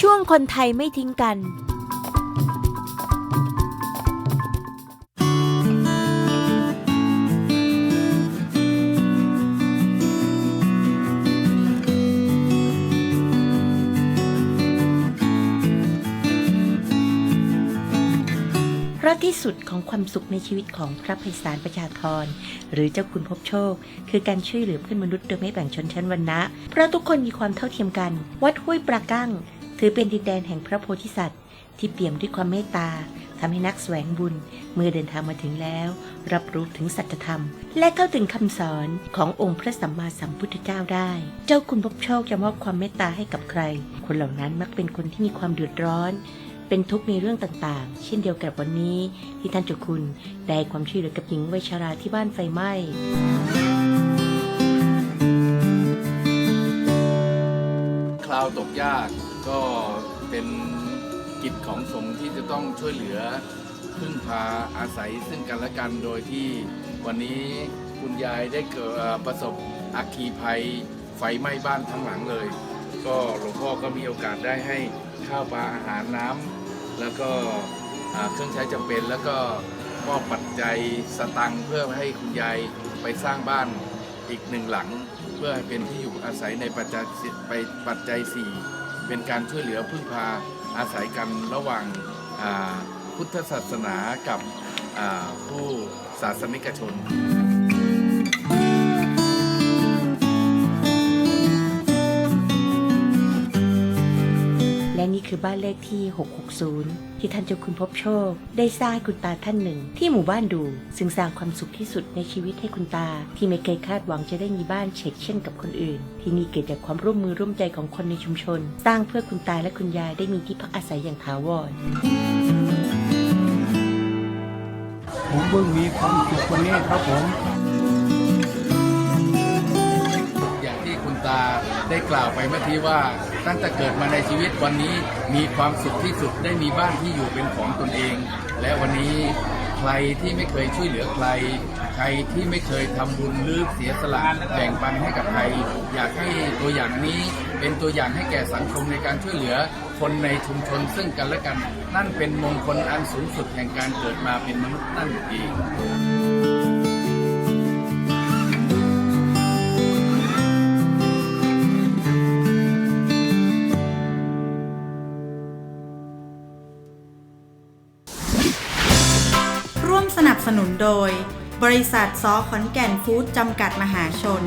ช่วงคนไทยไม่ทิ้งกัน เพราะที่สุดของความสุขในชีวิตของพระไพศาลประชาธรหรือเจ้าคุณพบโชค คือการช่วยเหลือเพื่อนมนุษย์โดยไม่แบ่งชนชั้นวรรณะเพราะทุกคนมีความเท่าเทียมกัน วัดห้วยปรากั้ง ถือเป็นดินแดนแห่งพระโพธิสัตว์ ที่เปี่ยมด้วยความเมตตาทำให้นักแสวงบุญเมื่อเดินทางมาถึงแล้ว รับรู้ถึงสัจธรรม และเข้าถึงคำสอนขององค์พระสัมมาสัมพุทธเจ้าได้ เจ้าคุณพบโชคจะมอบความเมตตาให้กับใคร คนเหล่านั้นมักเป็นคนที่มีความเดือดร้อน เป็นทุกข์ในเรื่องต่างๆ เช่นเดียวกับวันนี้ ที่ท่านเจ้าคุณได้ความช่วยเหลือกับหญิงวัยชราที่บ้านไฟไหม้คราวตกยาก ก็เป็นกิจของสงฆ์ที่จะต้องช่วยเหลือพึ่งพาอาศัยซึ่งกันและกันโดยที่วันนี้คุณยายได้เกิดประสบอัคคีภัยไฟไหม้บ้านทั้งหลังเลย ก็หลวงพ่อก็มีโอกาสได้ให้ข้าวปลาอาหารน้ำแล้วก็เครื่องใช้จำเป็นแล้วก็มอบปัจจัยสตังค์เพื่อให้คุณยายไปสร้างบ้านอีกหนึ่งหลัง เพื่อให้เป็นที่อยู่อาศัยในปัจจัยไปปัจจัยสี่ เป็นการช่วยเหลือพึ่งพาอาศัยกันระหว่างพุทธศาสนากับผู้ศาสนิกชน และนี่คือบ้านเลขที่ 660 ที่ท่านเจ้าคุณพบโชค ได้สร้างคุณตาท่านหนึ่ง ที่หมู่บ้านดู ซึ่งสร้างความสุขที่สุดในชีวิตให้คุณตา ที่ไม่เคยคาดหวังจะได้มีบ้านเฉกเช่นกับคนอื่น ที่นี่เกิดจากความร่วมมือร่วมใจของคนในชุมชน สร้างเพื่อคุณตาและคุณยายได้มีที่พักอาศัยอย่างถาวรผมเพิ่งมีความสุขวันนี้ครับผมาได้กล่าวไปเมื่อกี้ว่าตั้งแต่เกิดมาในชีวิตวันนี้มีความสุขที่สุดได้มีบ้านที่อยู่เป็นของตนเอง และวันนี้ใครที่ไม่เคยช่วยเหลือใคร ใครที่ไม่เคยทำบุญหรือเสียสละแบ่งปันให้กับใคร อยากให้ตัวอย่างนี้เป็นตัวอย่างให้แก่สังคมในการช่วยเหลือคนในชุมชนซึ่งกันและกัน นั่นเป็นมงคลอันสูงสุดแห่งการเกิดมาเป็นมนุษย์นั่นเอง สนับสนุนโดย บริษัทซอขอนแก่นฟู้ดจำกัดมหาชน